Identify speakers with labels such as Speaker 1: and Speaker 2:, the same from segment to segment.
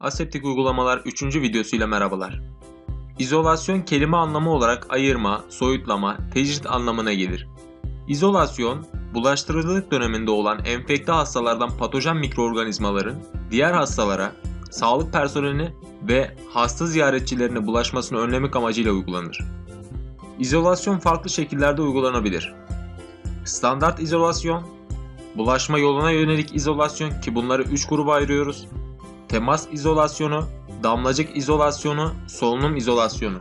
Speaker 1: Aseptik uygulamalar 3. videosuyla merhabalar. İzolasyon kelime anlamı olarak ayırma, soyutlama, tecrit anlamına gelir. İzolasyon, bulaştırıcılık döneminde olan enfekte hastalardan patojen mikroorganizmaların diğer hastalara, sağlık personeline ve hasta ziyaretçilerine bulaşmasını önlemek amacıyla uygulanır. İzolasyon farklı şekillerde uygulanabilir. Standart izolasyon, bulaşma yoluna yönelik izolasyon ki bunları 3 gruba ayırıyoruz. Temas izolasyonu, damlacık izolasyonu, solunum izolasyonu.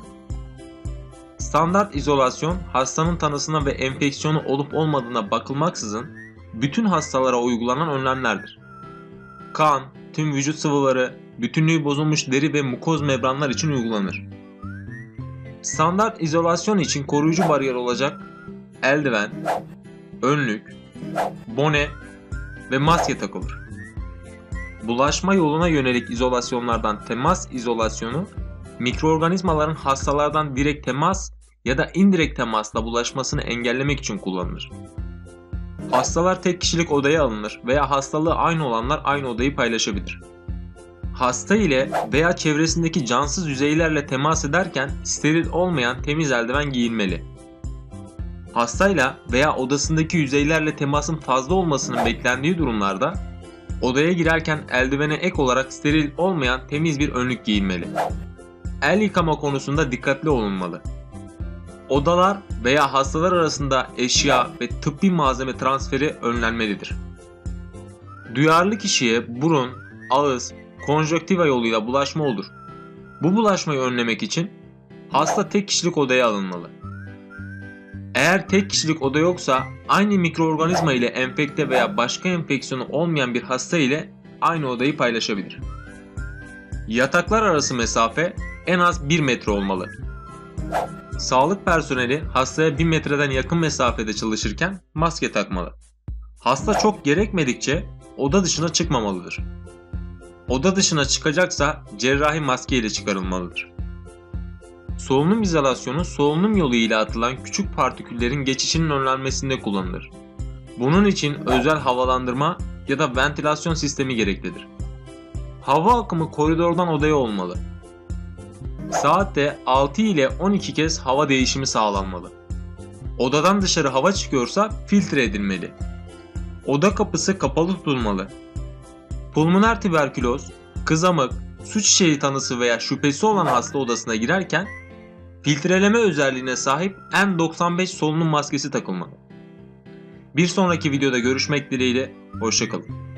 Speaker 1: Standart izolasyon, hastanın tanısına ve enfeksiyonu olup olmadığına bakılmaksızın bütün hastalara uygulanan önlemlerdir. Kan, tüm vücut sıvıları, bütünlüğü bozulmuş deri ve mukoz membranlar için uygulanır. Standart izolasyon için koruyucu bariyer olacak eldiven, önlük, bone ve maske takılır. Bulaşma yoluna yönelik izolasyonlardan temas izolasyonu, mikroorganizmaların hastalardan direkt temas ya da indirekt temasla bulaşmasını engellemek için kullanılır. Hastalar tek kişilik odaya alınır veya hastalığı aynı olanlar aynı odayı paylaşabilir. Hasta ile veya çevresindeki cansız yüzeylerle temas ederken steril olmayan temiz eldiven giyilmeli. Hastayla veya odasındaki yüzeylerle temasın fazla olmasının beklendiği durumlarda odaya girerken eldivene ek olarak steril olmayan temiz bir önlük giyilmeli. El yıkama konusunda dikkatli olunmalı. Odalar veya hastalar arasında eşya ve tıbbi malzeme transferi önlenmelidir. Duyarlı kişiye burun, ağız, konjöktiva yoluyla bulaşma olur. Bu bulaşmayı önlemek için hasta tek kişilik odaya alınmalı. Eğer tek kişilik oda yoksa aynı mikroorganizma ile enfekte veya başka enfeksiyonu olmayan bir hasta ile aynı odayı paylaşabilir. Yataklar arası mesafe en az 1 metre olmalı. Sağlık personeli hastaya 1 metreden yakın mesafede çalışırken maske takmalı. Hasta çok gerekmedikçe oda dışına çıkmamalıdır. Oda dışına çıkacaksa cerrahi maske ile çıkarılmalıdır. Solunum izolasyonu solunum yolu ile atılan küçük partiküllerin geçişinin önlenmesinde kullanılır. Bunun için özel havalandırma ya da ventilasyon sistemi gereklidir. Hava akımı koridordan odaya olmalı. Saatte 6 ile 12 kez hava değişimi sağlanmalı. Odadan dışarı hava çıkıyorsa filtre edilmeli. Oda kapısı kapalı tutulmalı. Pulmoner tüberküloz, kızamık, su çiçeği tanısı veya şüphesi olan hasta odasına girerken filtreleme özelliğine sahip N95 solunum maskesi takılmalı. Bir sonraki videoda görüşmek dileğiyle, hoşçakalın.